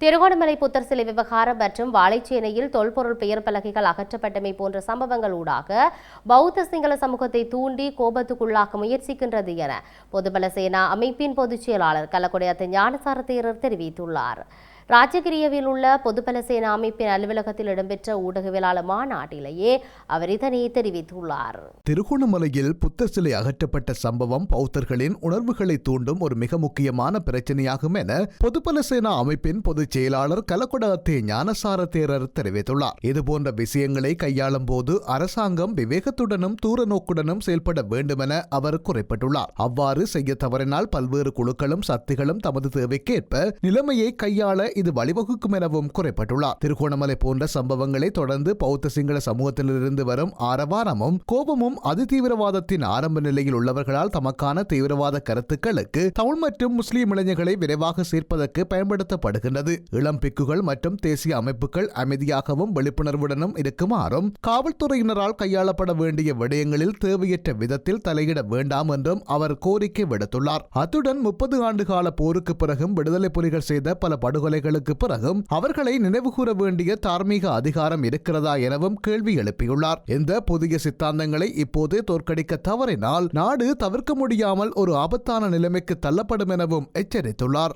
திருகோணமலை புத்தர் சிலை விவகாரம் மற்றும் வாழைச்சேனையில் தொல்பொருள் பெயர் பலகைகள் அகற்றப்பட்டமை போன்ற சம்பவங்கள் ஊடாக பௌத்த சிங்கள சமூகத்தை தூண்டி கோபத்துக்குள்ளாக்க முயற்சிக்கின்றது என பொதுபல சேனா அமைப்பின் பொதுச் செயலாளர் கலக்கொடையத்த ஞானசார தேரர் தெரிவித்துள்ளார். ராஜகிரியவில் உள்ள பொதுபல சேனா அமைப்பின் அலுவலகத்தில் இடம்பெற்ற ஊடகவியலாளர் மாநாட்டிலேயே அவர் இதனை தெரிவித்துள்ளார். திருகோணமலையில் புத்த சிலை அகற்றப்பட்ட சம்பவம் பௌத்தர்களின் உணர்வுகளை தூண்டும் ஒரு மிக முக்கியமான பிரச்சனையாகும் என பொதுபல சேனா அமைப்பின் பொதுச் செயலாளர் கலக்குடத்தே ஞானசார தேரர் தெரிவித்துள்ளார். இதுபோன்ற விஷயங்களை கையாளும் போது அரசாங்கம் விவேகத்துடனும் தூர நோக்குடனும் செயல்பட வேண்டுமென அவர் குறிப்பிட்டுள்ளார். அவ்வாறு செய்ய தவறினால் பல்வேறு குழுக்களும் சக்திகளும் தமது தேவைக்கேற்ப நிலைமையை கையாள இது வழிவகுக்கும் எனவும் குறைப்பட்டுள்ளார். திருகோணமலை போன்ற சம்பவங்களை தொடர்ந்து பௌத்த சிங்கள சமூகத்திலிருந்து வரும் ஆரவாரமும் கோபமும் அதிதீவிரவாதத்தின் ஆரம்ப நிலையில் உள்ளவர்களால் தமக்கான தீவிரவாத கருத்துக்களுக்கு தமிழ் மற்றும் முஸ்லிம் இளைஞர்களை விரைவாக சேர்ப்பதற்கு பயன்படுத்தப்படுகின்றது. இளம் பிக்குகள் மற்றும் தேசிய அமைப்புகள் அமைதியாகவும் விழிப்புணர்வுடனும் இருக்குமாறும் காவல்துறையினரால் கையாளப்பட வேண்டிய விடயங்களில் தேவையற்ற விதத்தில் தலையிட வேண்டாம் என்றும் அவர் கோரிக்கை விடுத்துள்ளார். அத்துடன் முப்பது ஆண்டு கால போருக்கு பிறகும் விடுதலை புலிகள் செய்த பல படுகொலைகள் ஆண்டுகளுக்கு பிறகும் அவர்களை நினைவுகூர வேண்டிய தார்மீக அதிகாரம் இருக்கிறதா எனவும் கேள்வி எழுப்பியுள்ளார். இந்த புதிய சித்தாந்தங்களை இப்போது தோற்கடிக்க தவறினால் நாடு தவிர்க்க முடியாமல் ஒரு ஆபத்தான நிலைமைக்கு தள்ளப்படும் எனவும் எச்சரித்துள்ளார்.